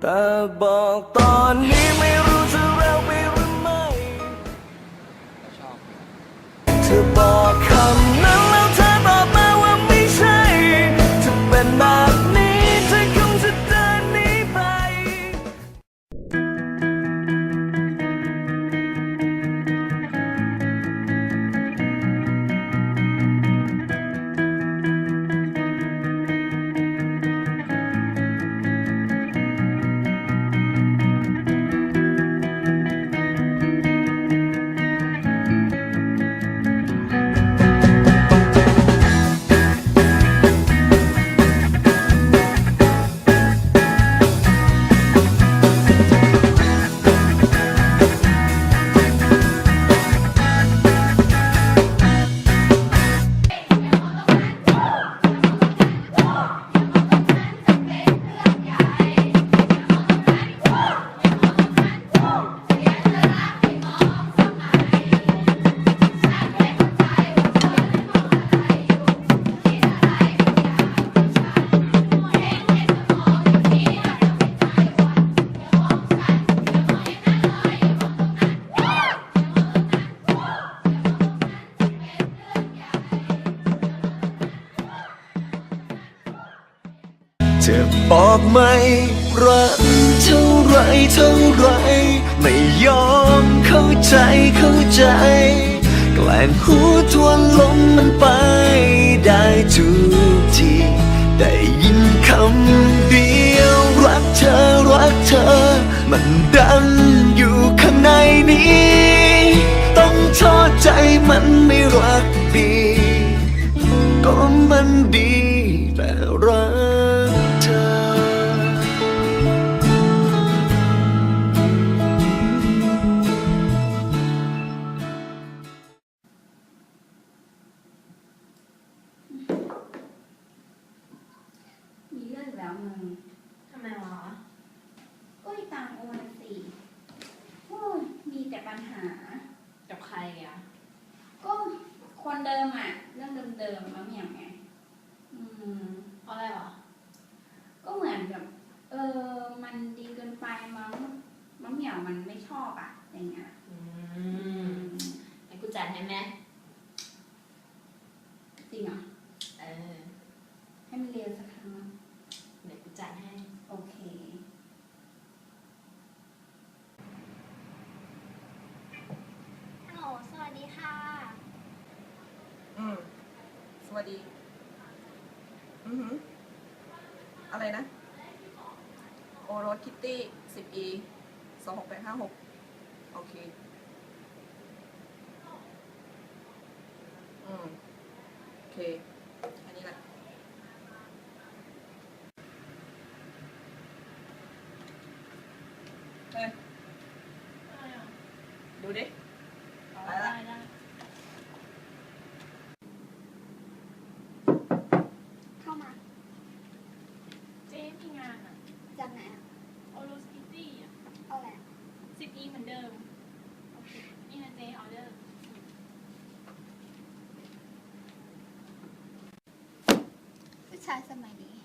แต่บอกตอนนี้ไม่รู้ บอกไม่รักเท่าไรเท่าไรไม่ยอมเข้าใจเข้าใจ แกล้งหูทวนลง มันไม่ชอบอะอย่างเงี้ยให้กูจัดให้ไหมจริงเหรอเออ ให้มันเรียนสักครั้งเดี๋ยวกูจัดให้ โอเค ฮัลโหลสวัสดีค่ะ อืม สวัสดี อือหืออะไรนะ โอรสคิตตี้สิบอี สองหกแปดห้าหกโอเค อืม โอเค ชายสมัยนี้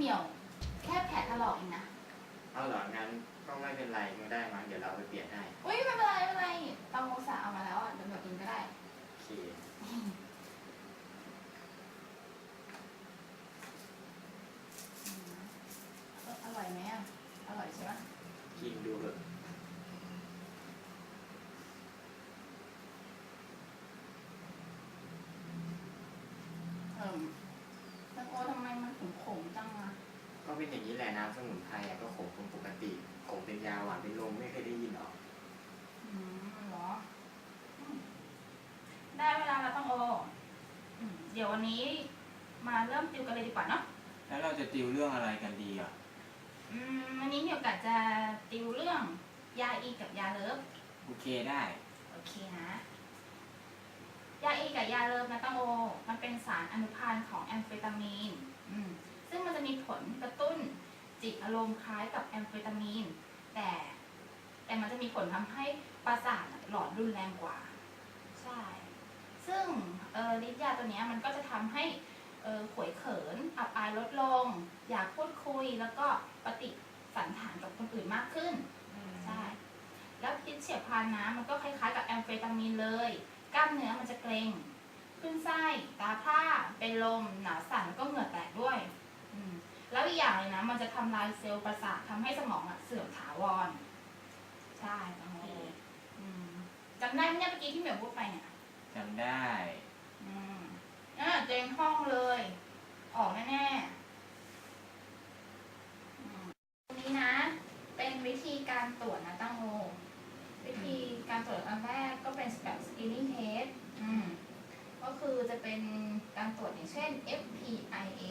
เหมี่ยว แค่แผลถลอกเองนะ เอาเหรองั้นก็ไม่เป็นไรไม่ได้มั้งเดี๋ยวเราไปเปลี่ยนให้อุ้ยไม่เป็นไรไม่เป็นไรตังโอสาเอามาแล้วอะเดี๋ยวเหมี่ยวกินก็ได้ โอเคเอออร่อยไหมอะ อร่อยใช่ปะกินดูเถอะเออตังโอ ทำไมมันขมขมๆจังอะก็เป็นอย่างนี้แหละน้ำสมุนไพรอะก็ขมเป็นปกติขมเป็นยาหวานเป็นลมไม่เคยได้ยินหรออืมเหรออืมได้เวลาแล้วตังโออืมเดี๋ยววันนี้มาเริ่มติวกันเลยดีกว่าเนาะ แล้วเราจะติวเรื่องอะไรกันดีอะ อืมวันนี้มีโอกาสจะติวเรื่องยาอีกับยาเลิฟ โอเคได้ โอเคนะ ยาอีกับยาเลิฟนะตังโอ มันเป็นสารอนุพันธ์ของแอมเฟตามีนอืม ซึ่งมันจะมีผลกระตุ้นจิตอารมณ์คล้ายกับแอมเฟตามีน แต่ แต่มันจะมีผลทำให้ประสาทหลอดรุนแรงกว่า ใช่ ซึ่งเออฤทธิ์ยาตัวเนี้ยมันก็จะทำให้เออขวยเขิน อับอายลดลง อยากพูดคุยแล้วก็ปฏิสันถานกับคนอื่นมากขึ้นใช่แล้วพิษเฉียบพลันนะมันก็คล้ายๆกับแอมเฟตามีนเลย กล้ามเนื้อมันจะเกร็ง ขึ้นไส้ ตาพร่าเป็นลม หนาวสั่นแล้วก็เหงื่อแตกด้วย อืม แล้วอีกอย่างเลยนะ มันจะทำลายเซลล์ประสาททำให้สมองอะเสื่อมถาวร ใช่ตังโมอืมจำได้ไหมเนี่ยเมื่อกี้ที่เหมียวพูดไปเนี่ยจำได้ อืมอ่าเจงห้องเลย ออกแน่ๆอืมตรงนี้นะ เป็นวิธีการตรวจนะตั้งโอวิธีการตรวจอันแรกก็เป็นแบบ screening test อืม ก็คือจะเป็นการตรวจอย่างเช่น FPIA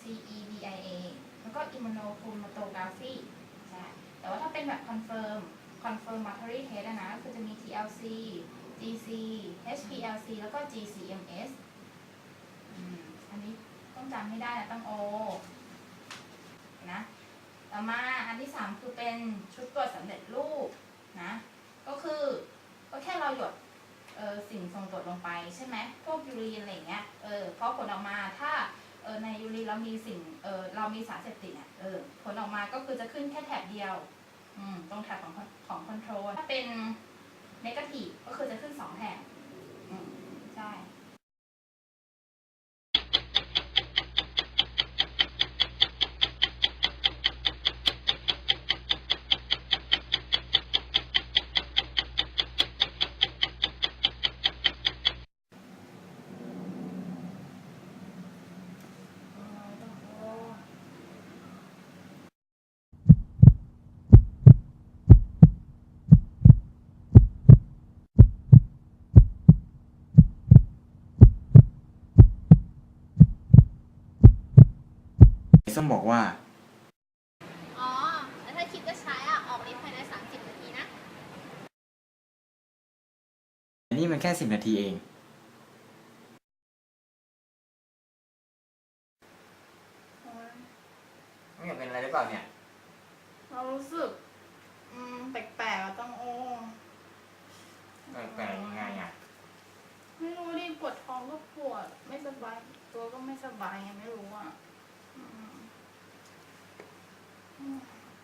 CEDIA แล้วก็ immunochromatography ใช่แต่ว่าถ้าเป็นแบบ confirm confirmatory test อะนะก็คือจะมี TLC GC HPLC แล้วก็ GCMS อันนี้ต้องจำให้ได้นะต้องโอนะต่อมาอันที่สามคือเป็นชุดตรวจสำเร็จรูปนะก็คือก็แค่เราหยด ออสิ่งส่งตรวจลงไปใช่ไหมพวกยูรีนอะไรเงี้ยเออพอผลออกมาถ้าเออในยูรีนเรามีสิ่งเออเรามีสารเสพติดเนี่ยเออผลออกมาก็คือจะขึ้นแค่แถบเดียวอืมตรงแถบของของคอนโทรลถ้าเป็นเนกาทีฟก็คือจะขึ้นสองแถบอืมใช่ เออต้องโอ ส้ม บอกว่า อ๋อ แล้วถ้าคิดจะใช้อะ ออกฤทธิ์ภายใน 30 นาทีนะ นี่มันแค่สิบนาทีเอง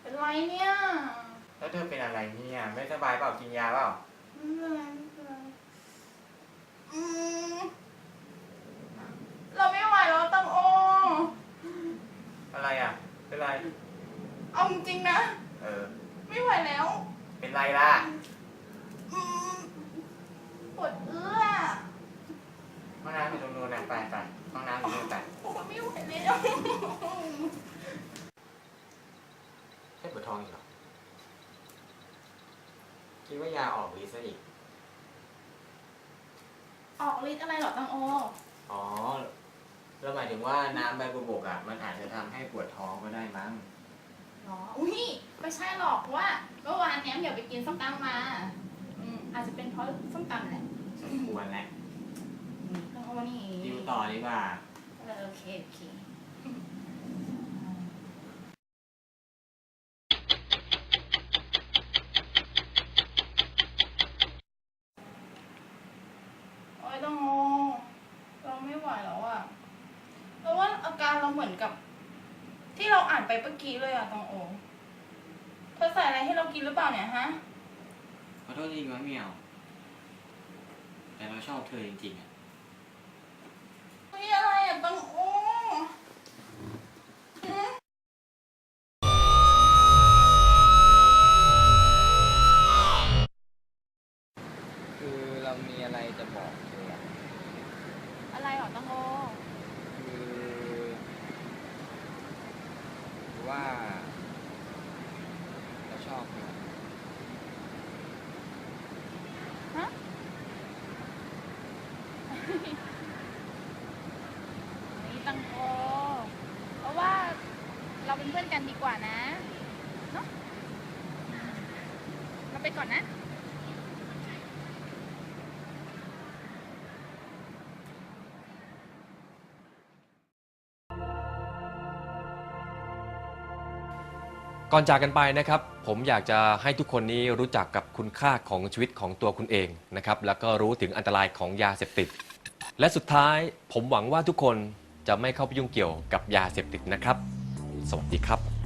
เป็นไรเนี่ยแล้วเธอเป็นอะไรเนี่ย ไม่สบายเปล่ากินยาเปล่าไม่เป็นไรไม่เป็นไรเราไม่ไหวแล้วตังโอ อะไรอะ เป็นไร เอาจริงนะ เออ ไม่ไหวแล้วเป็นไรล่ะ อืมปวดเอื้อห้องน้ำอยู่ตรงนู้นนะไปไปห้องน้ำอยู่ตรงนู้นไป ปวไม่ไหวแล้ว ใช่ปวดท้องอีกเหรอคิดว่ายาออกฤทธิ์ซะอีก ออกฤทธิ์อะไรเหรอตังโอ อ๋อแล้วหมายถึงว่าน้ำใบบัวบกอะ มันอาจจะทำให้ปวดท้องก็ได้มั้ง หรอ อุ้ยไม่ใช่หรอกว่าเมื่อวานเนี้ยเดี๋ยวไปกินส้มตำมาอืมอาจจะเป็นเพราะส้มตำแหละสมควรแหละตังโอนี่ดิวต่อดีกว่า เออโอเคโอเค โอ้ยตังโอเราไม่ไหวแล้วอะเราว่าอาการเราเหมือนกับ ที่เราอ่านไปเมื่อกี้เลยอะตังโอเธอใส่อะไรให้เรากินหรือเปล่าเนี่ยฮะ ขอโทษทีว่าเหมียวแต่เราชอบเธอจริงๆอะ เฮ้ยอะไรอะตังโอคือเรามีอะไรจะบอกเธออะอะไรหรอตังโอ คือคือ ว่าเราชอบฮะ นี่ตังโอเพราะว่าเราเป็นเพื่อนกันดีกว่านะ เนอะเราไปก่อนนะ ก่อนจากกันไปนะครับ ผมอยากจะให้ทุกคนนี้รู้จักกับคุณค่าของชีวิตของตัวคุณเองนะครับ แล้วก็รู้ถึงอันตรายของยาเสพติด และสุดท้ายผมหวังว่าทุกคนจะไม่เข้าไปยุ่งเกี่ยวกับยาเสพติดนะครับ สวัสดีครับ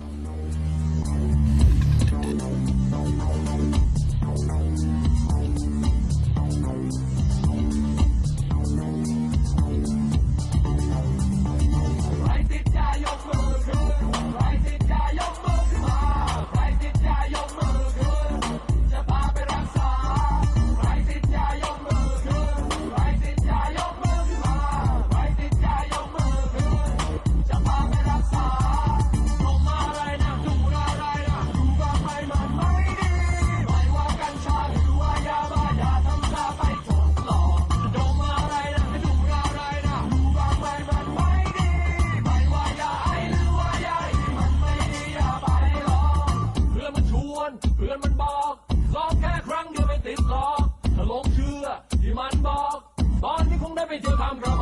อนนี้